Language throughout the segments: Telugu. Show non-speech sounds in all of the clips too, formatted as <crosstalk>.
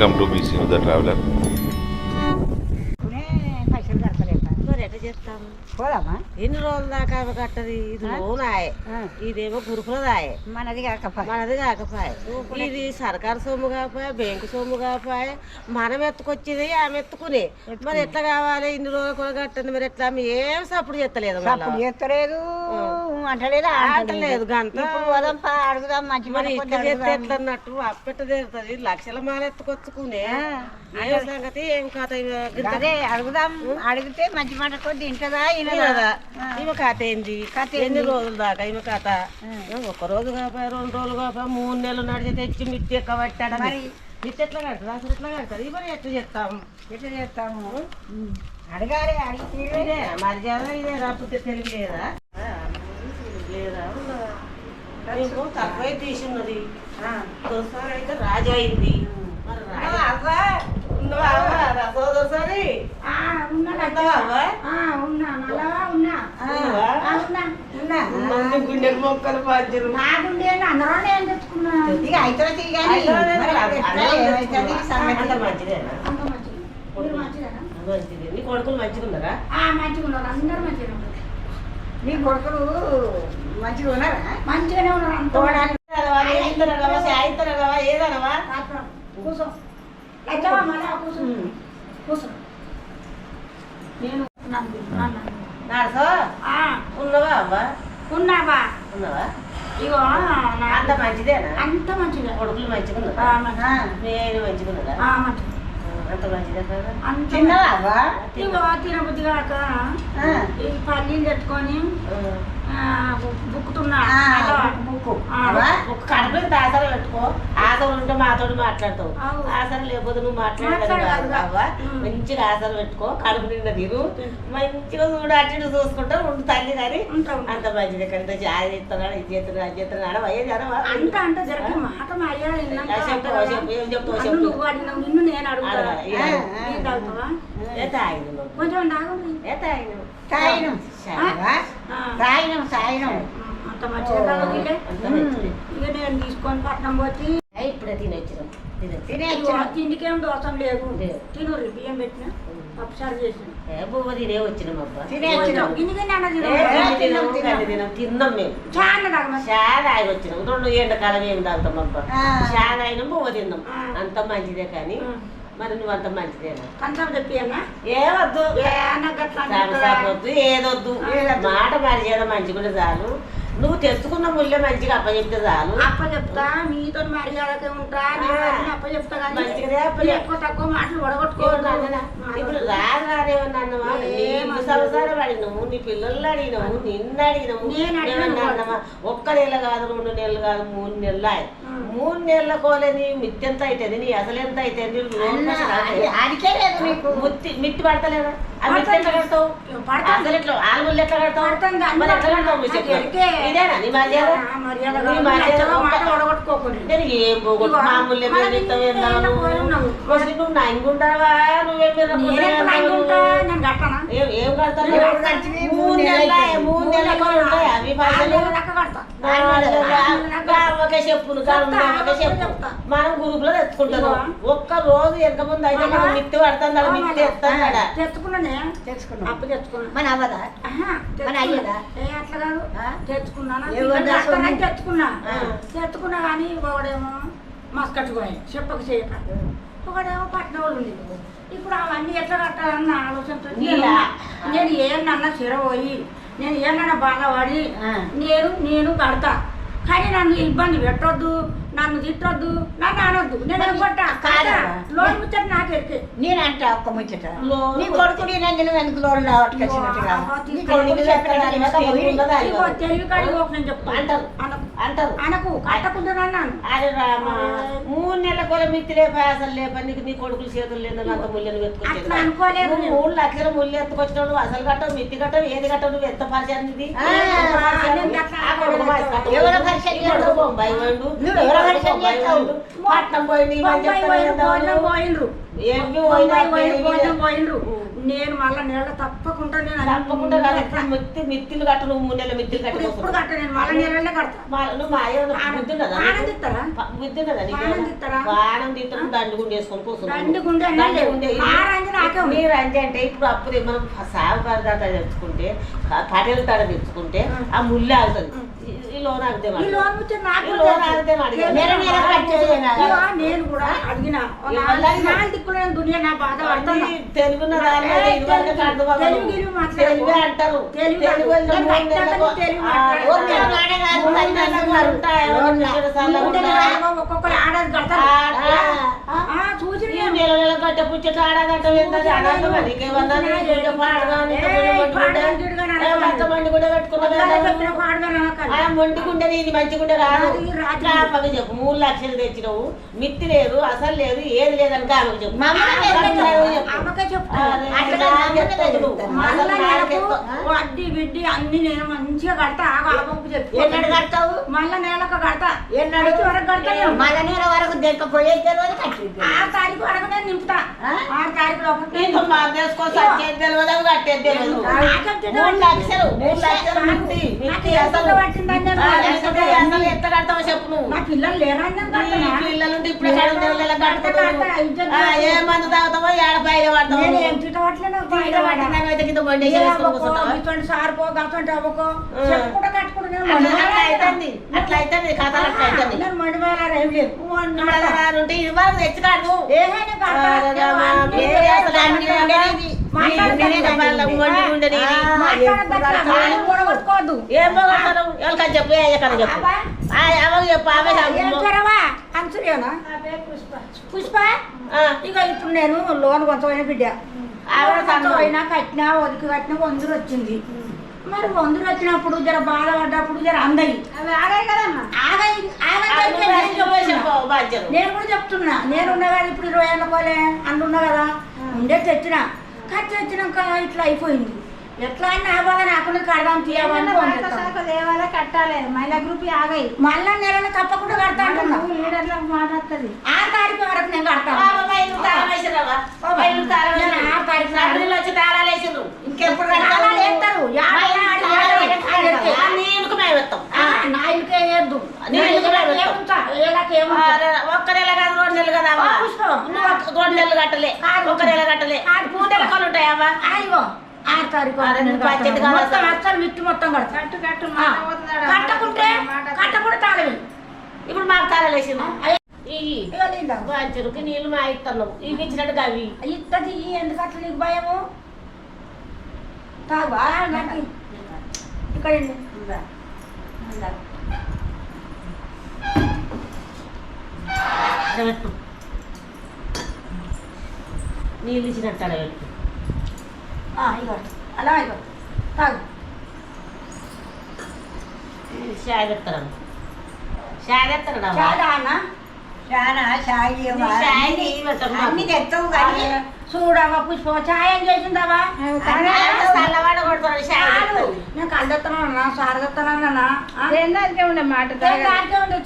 Welcome to BC the traveller కొనే పైసలు కడతలేక. మరి ఎట్లా చేస్తాం? పోదామా? ఎన్ని రోజుల దాకా అవి కట్టది? ఇది ఆ, ఇదేమో గురుకులదాయే. మనది కాకపోతే మనది కాకపాయే. ఇది సర్కారు సొమ్ము కాపాయే బ్యాంకు సొమ్ము కాపాయే మనం ఎత్తుకొచ్చేది ఆమె ఎత్తుకునే. మరి ఎట్లా కావాలి? ఇన్ని రోజులు కూడా కట్టండి. మరి ఎట్లా? ఆమె ఏం సప్పుడు. అప్పుడు చేస్తలేదు. అంటలేదు అంటలేదు. అడుగుదాం మంచి మరి. ఎట్లా అప్పెట్ట తీరుతుంది. లక్షల మాల ఎత్తుకొచ్చుకునే. సంగతి ఏం కథ ఇవ గింత? అదే అడుగుదాం. అడిగితే మంచి మాట కొద్ది ఇంటదా ఇనదా ఈమె కథ ఏంది? కథ ఎన్ని? రోజుల దాకా ఈమె కథ? ఒక రోజు కాపాయి రెండు రోజులు కాపాయి మూడు నెలలు నడిచి తెచ్చి మిట్టి ఎక్క పట్టాడు మరి? మిట్టి ఎట్లా కడతారు? అసలు ఎట్లా కడతారు? ఇవన్నీ ఎట్లా చేస్తాం ఎట్లా చేస్తాము. అడగాలి అడిగి మర్యాద ఇదే రాకపోతే తెలివి లేదా? లేదా? తక్కువే తీసిన్నది అయితే రాజు అయింది. మరి రాజు అవ్వా ఉన్నవా అవ్వ? రసో దోసారి ఉన్నవా అవ్వ? ఉన్నా నల్లగా ఉన్నా. ఉన్నవా? ఉన్నా. ఉన్నా మంది గుండె మొక్కలు పంచరు నాకుండే అందరూ నేను తెచ్చుకున్నా. ఇక అయితే నీ కొడుకులు మంచిగా ఉన్నారా? ఆ, మంచిగా ఉన్నారు. అందరు మంచిగా నీ కొడుకులు మంచిగా ఉన్నారా? మంచిగానే ఉన్నారు. కూర్చో లచ్చవా మళ్ళా కూర్చో కూర్చో నేను ఉన్నవా అవ్వా ఉన్నావా? ఉన్నవా? ఇగో నా- అంత మంచిదేనా? అంత మంచిగా కొడుకులు మంచిగా. నేను మంచిగా అంత మంచిదే కదా. అంత చిన్నవా ఇగో తినబుద్ధి కాక ఈ పల్లీలు తెచ్చుకొని ఆ, బు- బుక్కుతున్నా. అదో. బుక్కు. ఆ, ఒక కడుపు ఆసర పెట్టుకో. ఆసర ఉంటే మాతో మాట్లాడతావు. ఆసర లేకపోతే నువ్వు మాట్లాడదు. అవ్వా. మంచిగా ఆసర పెట్టుకో. కడుపు నిండా తిను. మంచిగా చూడు అటు చూసుకుంటా ఉండు తల్లి కానీ. అంత మంచిది కంటే అది ఇస్తున్నాడు ఇది చేస్తున్నాడు అది చేస్తున్నాడు. అయ్యేది అనవా అంత అంటే జరిగే మాట చెప్తావు, అడిగినావు నిన్ను నేను అడుగుతా తాగిన తాగిన అంత మంచిగా ఇక నేను తీసుకొని పట్నం పోతే ఏ, ఇప్పుడే తినొచ్చినాం తినొచ్చి తినేచ్చు తిండికేం దోషం లేదు లేదు. తిను బియ్యం పెట్టిన పప్పుసారు చేసిన ఏ బువ్వ తినే వచ్చినాం అబ్బా తినేచ్చినాం గిన్నె అన్న ఏ, తిను తిని తిన్నాం, మేము చాలా వచ్చినాం రెండు ఎండకాలం ఏం తాగుతాం అబ్బా ఆ. చాలా అయినా బువ్వ తిన్నాం. అంత మంచిదే కానీ మరి నువ్వు అంత మంచిదేనా? కంచం తెప్పి అన్న. ఏవద్దు వద్దు ఏదొద్దు. మాట మర్యాద మంచిగా చాలు. నువ్వు తెచ్చుకున్న ముళ్ళే మంచిగా అప్పచెప్తే చాలు. అప్ప చెప్తా మీతో మర్యాదకే ఉంటా అప్పచెప్ ఎక్కువ తక్కువ మాటలు ఇప్పుడు రాదు రాదేమన్నా అన్నమా నీ సంసారం పిల్లల్ని అడిగినాము నిన్ను అడిగినాము నేను అన్నమా ఒక్క నెల కాదు రెండు నెలలు కాదు మూడు నెలలు. మూడు నెలల కోలే నీ మిత్తి ఎంత అవుతుంది నీ అసలు ఎంత అవుతుంది లేదు ముత్తి పడతలేదా? ఆ ఎట్లా కడతావు? పడతాను. అసలు ఎట్లా ఆలుగుళ్ళు ఎట్లా కడతావు మరి ఎట్లా కడతావు. ఇదేనా నీ మర్యాద. మర్యాద. నేను ఏం పోగొట్టు? మామూలు కట్టనా? ఏం? మూడు నెలలు మూడు ఉంటాయి అవి చెప్పు. మనం గ్రూప్లో తెచ్చుకుంటాం. ఇదిగో. ఒక్క రోజు ఎంత ముందు అయితే మనం మిత్తి పడుతుంది మిత్తి తెచ్చుకున్నానే? తెచ్చుకున్నాం. అప్పు తెచ్చుకున్నా. మన అవ్వదా? ఆహా, మన తెచ్చుకున్నా. అయ్యదా? ఏ అట్లా కాదు. ఆ? తెచ్చుకున్నానా? తెచ్చుకున్నా. తెచ్చుకున్నా కానీ ఒకడేమో మస్కట్ పోయి. చెప్పక చేయక. ఒకడేమో వాళ్ళు ఉంది ఇప్పుడు అవన్నీ ఎట్లా కట్టాలన్న ఆలోచనతో నేను? నేను ఏమన్నా చిరపోయి నేను ఏమన్నా బాధపడి. నేను నేను కడతా. కానీ నన్ను ఇబ్బంది పెట్టొద్దు నన్ను తిట్టొద్దు నన్ను అనొద్దు. నేను కాదా? లోన్ ముచ్చట నాకు ఎరికే నేనంట ఒక్క ముచ్చట. నీ కొడుకు నేను ఎందుకు లోన్ తెలివి కాడికి నేను అంటారు. అనకు. అంటారు అనకు. కట్టకుండా అన్నాను అరే రామా. మూడు నెలల కూడా మిత్తి లేప అసలు లేప నీకు నీ కొడుకులు చేతులు లేదు అంత ముళ్ళని నేను. మూడు లక్షల ముళ్ళు ఎత్తుకొచ్చినావు నువ్వు అసలు కట్టవు మిత్తి కట్టవు ఏది కట్టవు నువ్వు ఎంత పరిచయం ఇది ఆ, ఎంత పరిచయం? నేను గట్లా ఆ కొడుకు మా కట్టవు. ఎవరు పరిచయం ఈ కొడుకు బొంబాయి? పోయిండు. పట్నం పోయిండు పోయినరు నేను మళ్ళా నెల తప్పకుండా నేను తప్పకుండా కాదు మిత్తి మిత్తిలు కట్ట నువ్వు మూడు నెలల మిత్తిలు ఇప్పుడు కట్టుకోసం కట్ట నేను మళ్ళా నెలనే కడతా నువ్వు మా అయ్య బుద్ధి ఉన్నదా నీకు? ఆనంద ఇస్తారా ప- బుద్ధి ఉన్నదా నీకు? బాణం తీస్తారా? బాణం తీస్తాడు దండు గుండు వేసుకొని కూర్చున్నావు. దండు గుండు అన్నా దండు లేదు. గుండు. ఆ రంజు నాకే ఉంది. నీ రంజు అంటే ఇప్పుడు అప్పుడే మనం సాగు పరదాత తెచ్చుకుంటే కట్టెల తడ తెచ్చుకుంటే ఆ ముళ్ళు ఆగుతుంది లోన్ ఆగితే ఈ లోన్ ముచ్చట నాకు ఈ కూడా లోన్ తెలుసు. ఆగితే అడిగా. నేను నెల నెల కూడా అడిగిన. దిక్కులు నేను దునియా నా బాధ ఇదివరకు తెలుగు-. తెలుగు అంటారు. తెలుగు తెలుగు ఒక్కొక్కరు ఆడది కడతారు. చూసి నెల నెల గట్ట ఆడదంట నీది రాత్రి. కాపగా చెప్పు మూడు లక్షలు తెచ్చినావు మిత్తి లేదు అసలు లేదు ఏది లేదని కాపగా చెప్పు అసలు అట్లా బిడ్డి అన్ని నేను మంచిగా కడతా చెప్పు కడతావు? మళ్ళా నెలకు కడతా? ఎన్నడు వరకు కడతా. మళ్ళా నెల వరకు దెక్కపోయే తెలియదు కట్టి ఆరు తారీఖు వరకు నేను నింపుతా? ఆరు తారీఖు మాదేసుకో సత్యం తెలియదు అవి కట్టేది తెలియదు. నాకేం మూడు లక్షలు మూడు లక్షలు మిత్తి నాకు మిత్తి ఎంత అసలు పట్టిందని కడతావో చెప్పు నువ్వు. నా పిల్లలు లేరా? పిల్లలుంటే ఇప్పుడే. ఏ మందు తాగుతావో ఏడ పడతావు నువ్వు. ఏం సార్పో గటువంటి అవ్వకో. చెప్పుకుంటా అట్లా అట్లా ఏం లేదు మొండి మళ్ళా ఉంటే ఇవాళ తెచ్చి కాదు ఏమైనా కడతా. నేను అన్ని మాట్లాడొద్దు, వాళ్ళు కూడా కొట్టుకోవద్దు. ఏం పోగొడతారు ఎవరికని చెప్పు ఏ కథ చెప్పు. అబ్బా, ఆ, ఎవరికి చెప్పు ఆమె ఏం చెప్పు. పేరవా? హంసలేనా? పుష్ప. ఆ, ఇక ఇప్పుడు నేను లోన్ కొంచెం బిడ్డ. ఆవిడ కొంచెం. అయినా కట్టినా ఒదికి కట్టినా వందరు వచ్చింది. మరి వందరు వచ్చినప్పుడు జర బాధపడ్డప్పుడు జర అందయి. అవి ఆగాయి కదమ్మా. నేను కూడా చెప్తున్నా. నేను ఉన్నా కదా ఇప్పుడు ఇరవై ఏళ్ళ పోలే అందున్నా కదా. ఉండే తెచ్చిన. ఖర్చు వచ్చినాక ఇట్లా అయిపోయింది. ఎట్లా అని నా బాధ నాకుండా కడదాం తీయమని. దేవాల కట్టాలి. మహిళా గ్రూప్ ఆగాయి. మళ్ళా నెలలో తప్పకుండా కడతా అంటున్నా. లీడర్లకు మాట్లాడుతుంది ఆరు తారీఖు వరకు నేను కడతాను ఆ, బాబా, ఇంకెప్పుడు వేస్తారు. ఒక్క నెల కాదు రెండు నెలలు కదా రెండు నెలలు కట్టలే. ఒక్క నెల కట్టలే. మూడు నెలలు ఉంటాయమ్మా అయ్యో ఆరు తారీఖు మొత్తం అసలు. మిట్టు మొత్తం. కట్టకుంటే కట్టకుండా తాళవి ఇప్పుడు మాకు తాళాలు వేసింది ఇవి నీళ్ళు మా ఇస్తున్నావు ఇవి ఇచ్చినట్టుగా అవి ఇత్తది ఎందుకు అట్లా నీకు భయము? ఇక్కడ పెట్టు నీళ్ళు ఇచ్చినట్టు ఇగో. అలా ఇగో. తాగు. షాయ్ తెస్తాను షాయ్ చాలా షాయి. షాయ్. అన్ని తెస్తావు కానీ చూడవా పుష్ప? ఛాయం చేసిందావా. నేను కళ్ళెత్తనా సారగెత్తనా ఏందానికే ఉండే మాట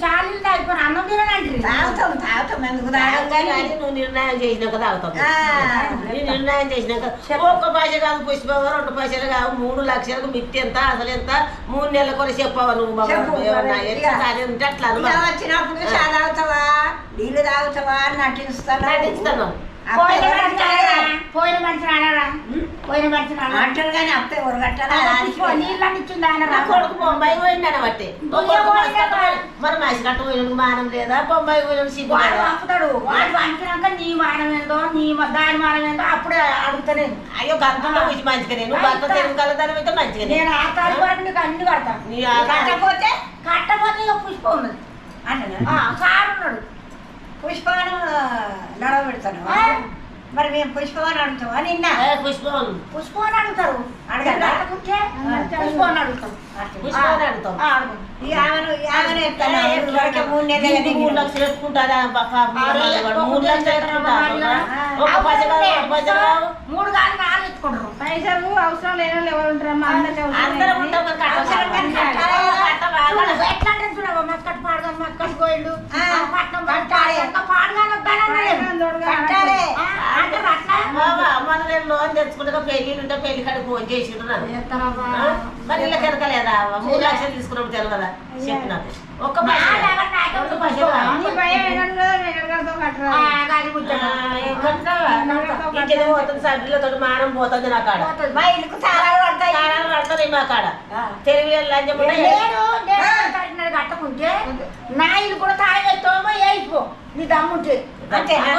చాలు అయిపోయిన అన్నం తిననంటే తాగుతాం తాగుతాం ఎందుకు నువ్వు నిర్ణయం చేసినాక. నీ నిర్ణయం చేసినాక ఒక్క పైస కాదు పుష్పం రెండు పైసలు కాదు మూడు లక్షలకు మిత్తి ఎంత అసలు ఎంత? మూడు నెలల కూడా చెప్పావా నువ్వు. వచ్చినప్పుడు చా తాగుతావా? నీళ్ళు తాగుతావా? నటిస్తాను. నటిస్తున్నావు పోయిన మనిషి రాడా? పోయిన మనిషి రాడా పోయిన మనిషి రాడా? అంటారు కానీ అలా పుష్ప నీళ్ళని ఇచ్చింది ఆయన నా. కొడుకు బొంబాయి పోయిండు బట్టి. మరి మనిషి కట్ట పోయినందుకు మానం లేదా బొంబాయి పోయిన వాడు? పంపుతాడు వాడు పంపినాక నీ మానం ఏందో నీ దాని మానం ఏందో అప్పుడే అడుగుతానే అయ్యో గంతుల్లో కూర్చి మంచిగానే నువ్వు భర్త తెలుగు కలదాని అయితే మంచిగానే. నేను ఆ తారీఖు వరకు నీకు అన్ని కడతాను కట్టపోతే ఇక పుష్ప ఉన్నది. అంటాను ఆ, సార్ ఉన్నాడు. పుష్పాను నడవబెడతాను ఆ. మరి మేము పుష్పవాన్ని అడుగుతావా నిన్న? ఏ పుష్పం పుష్ప అని అడుగుతారు? అడగకుంటే పుష్ప అడుగుతాం. అడుగుతాం. మూడు నెలలు మూడు లక్షలు పాప మూడు లక్షలు మూడు కాదు నాలుగు ఎత్తుకుంటారు పైసలు అవసరం లేని వాళ్ళు ఎవరు ఉంటారమ్మా? అందరం లేని. లోన్ తెచ్చుకుంటే పెళ్ళి ఉంటే పెళ్ళి కాడికి ఫోన్ చేసిండ్రు? మరి ఇలా కెరకలేదా మూడు లక్షలు తీసుకున్నాం తెలియదా ఒక్క పోతుంది సభ్యులతో మానం పోతుంది నా కాడ. పోతుంది. మా ఇల్లుకు తాళాలు పడతాయి. పడుతుంది మా కాడ. తెలివి లంచం ఉంటే నేను నేను కట్టినది కట్టకుంటే నా ఇల్లు కూడా తాగేస్తామో వేయిపో నీ దమ్ముంటే. ఏ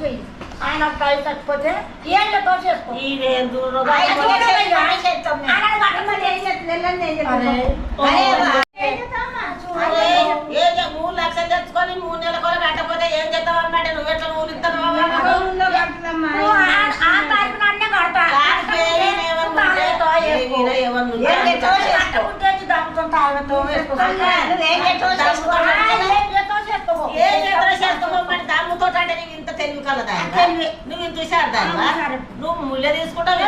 చెయ్యి. ఆయన తాగి చచ్చిపోతే ఏం చేసుకో. ఈయన దూరం ఆ, అయితే ఇల్లు కూడా చేసి ఇక. పని చేస్తాం మేము. ఆనాడు కట్టమని ఏం చెప్తుంది? వెళ్ళండి, ఏం చెప్తాం. అరే. అరే, ఓ. ఏం చేస్తామమ్మా? అదే, చూడండి. ఏం చే- మూడు లక్షలు తెచ్చుకొని మూడు నెలల కూడా కట్టకపోతే ఏం చేస్తావు అన్నమాట నువ్వు ఎట్లా మూడు ఇస్తావు ఎవరో ఊళ్ళో కట్టుదమ్మా. నువ్వు ఆ- ఆ తారీఖున అన్నే కడతా. కాకపోతే కట్టకుంటే ఏమన్నా ఉంటే, తాగేస్తావా చేసుకో. ఈయన ఏమన్నా ఉంటే ఏం చేస్తావో చేసుకో. కట్టకుంటే నీ దమ్ముతో తాగేస్తావా చేసుకో. అమ్మా, నువ్వేం చేస్తావో చేసుకో. ఆ, ఏం చేస్తావో చేసుకో. ఏం చేస్తారో చేసుకోమని దమ్ముతో అంటే నీకు ఇంత తెలివి కలదా. నువ్వు ఇంత చూసారు దానివా. నువ్వు ముళ్ళ తీసుకుంటావు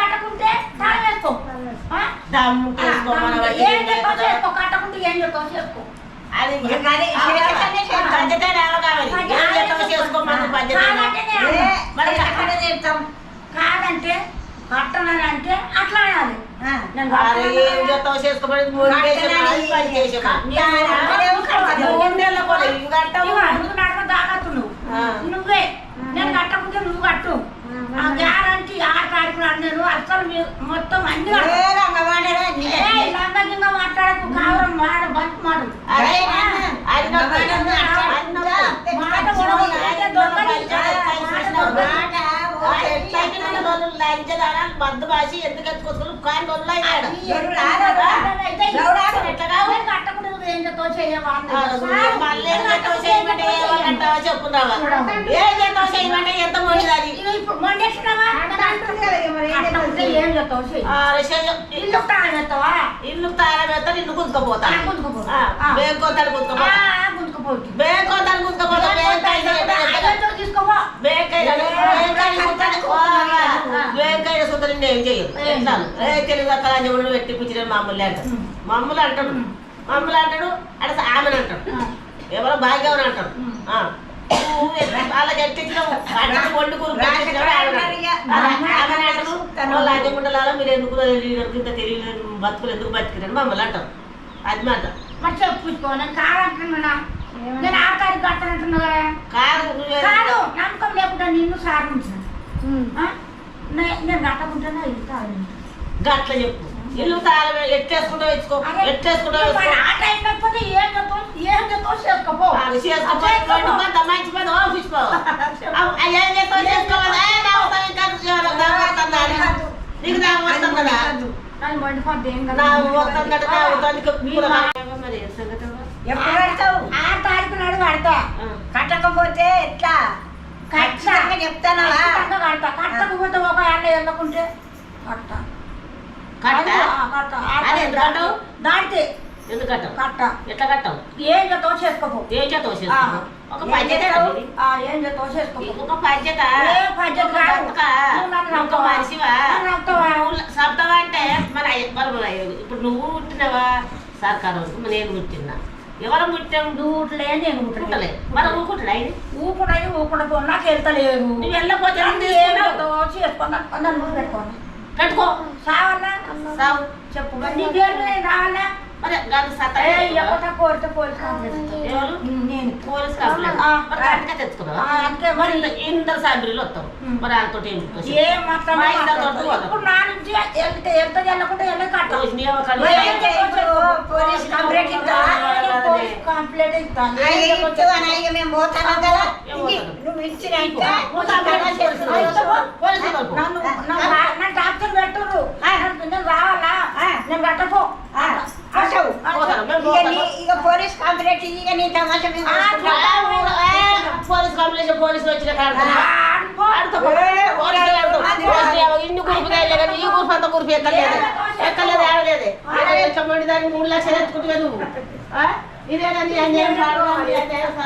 కట్టకుంటే? దమ్ము. కట్టకుంటే ఏం చెప్తావు. అది కావాలి. చేసుకోమని. మరి? కాదంటే కట్టనని అంటే అట్లా అనాలి ఏం చేస్తావు? చేసుకోమని మూడు. నువ్వు నేను కట్టకుంటే నువ్వు కట్టు. ఆ గ్యారంటీ ఆరు తారీఖులు నేను అసలు మొత్తం అన్ని లంగంగా మాట్లాడకు కావరం మాట బంక్ మాట మాట. కూడా లంచదానాలు మద్దు బాసి ఎందుకు ఎత్తుకొచ్చుకుని కానీ రోజులు అయ్యాడు చెప్పున్నావా ఏం చేస్తావు చేయమంటే ఎంత మొండిది అది ఇప్పుడు మొండెట్టినావా అంటుంది కదా, ఇక మరి ఏం చేస్తావు? ఇల్లు తాళం ఎత్తాడు ఇల్లు గుంజుకపోతా ఆ, గుంజుకుపో. ఆ, బేంకాయ బేంకాయ ఏం చేయాలి నేను ఎట్లా ఏ తెలుగు అక్కడ పెట్టి పిచ్చిన మామూలు అంటారు మమ్మల్ని అంటాడు మమ్మల్ని అంటాడు అక్కడ ఆమెను అంటాడు ఎవరో భాగ్యం అంటారు ఆ. నువ్వు ఎట్లా- వండుకుని మీరు ఎందుకు ఇంత బతుకులు ఎందుకు బతికిరండి మమ్మల్ని అంటారు అది మాట మరి చెప్పుకో నేను నేను ఆ తారీఖు కట్టనంటున్నా కదా నమ్మకం లేకుండా నిన్ను సాధించిన. నేను కట్టకుంటేనే ఇల్లు తాగను గట్ల చెప్పు. ఇల్లు తాళం ఎట్టేసుకుంటా వేసుకో. ఎట్టేసుకుంటా వేసుకో. ఆ టైం లేకపోతే ఏం ఏం చేసుకోపో. చేసుకోపో, రెండు మంది ఆఫీస్ పో. <laughs> ఏం చేసుకోవాలి. నీకు కదా? ఎప్పుడు కడతావు? కడతా. కట్టకపోతే ఎట్లా? ఖచ్చితంగా ఖచ్చితంగా కడతా. కట్టకపోతే ఒక అన్న వెళ్ళకుంటే కట్టా? ఎందుకు కట్టవు? దాటితే ఎందుకు కట్టవు? కట్టా. ఎట్లా కట్టవు? ఏం చెప్తావు చేసుకోపో ఏం ఒక ఏం చెప్తావు చేసుకోపో ఒక ఏ పద్ధతి ఒక? మనిషివా? శబ్దం అంటే మన ఇప్పుడు నువ్వు పుట్టినవా? సర్కారు నేను పుట్టినా. ఎవరు మరి ఊకుంటాడు ఆయన ఊపుడై ఊపుడతో నాకు వెళ్తలేదు నువ్వు వెళ్ళకపోతే పెట్టుకో. సావన్నా? సావు. చెప్పు. నీ పేరు రావాలా మరి సత్తా నేను పోలీస్ తెచ్చుకున్నావా మరి సాబిరీలు. మరి వాళ్ళతో. నన్ను డాక్టర్ పెట్టుర్రు. నన్ను- నేను రావాలా నేను కట్టపో ఆ, పోతావు. పోతాను, మేము ఇక పోతాను. నీ- ఇక పోలీస్ కంప్లైంట్ ఇక నీ తమాషా. పోలీస్ కంప్లైంట్ పోలీసులు వచ్చిన. ఇన్ని గురుపు కానీ ఈ గురుపు అంత గురుపు ఎక్కలేదు ఎక్కలేదు ఆడలేదు. ఎక్కమండి దానికి మూడు లక్షలు ఎత్తుకుంటుగా నువ్వు. ఆ? ఇదే కానీ అన్యాయం? అన్యాయం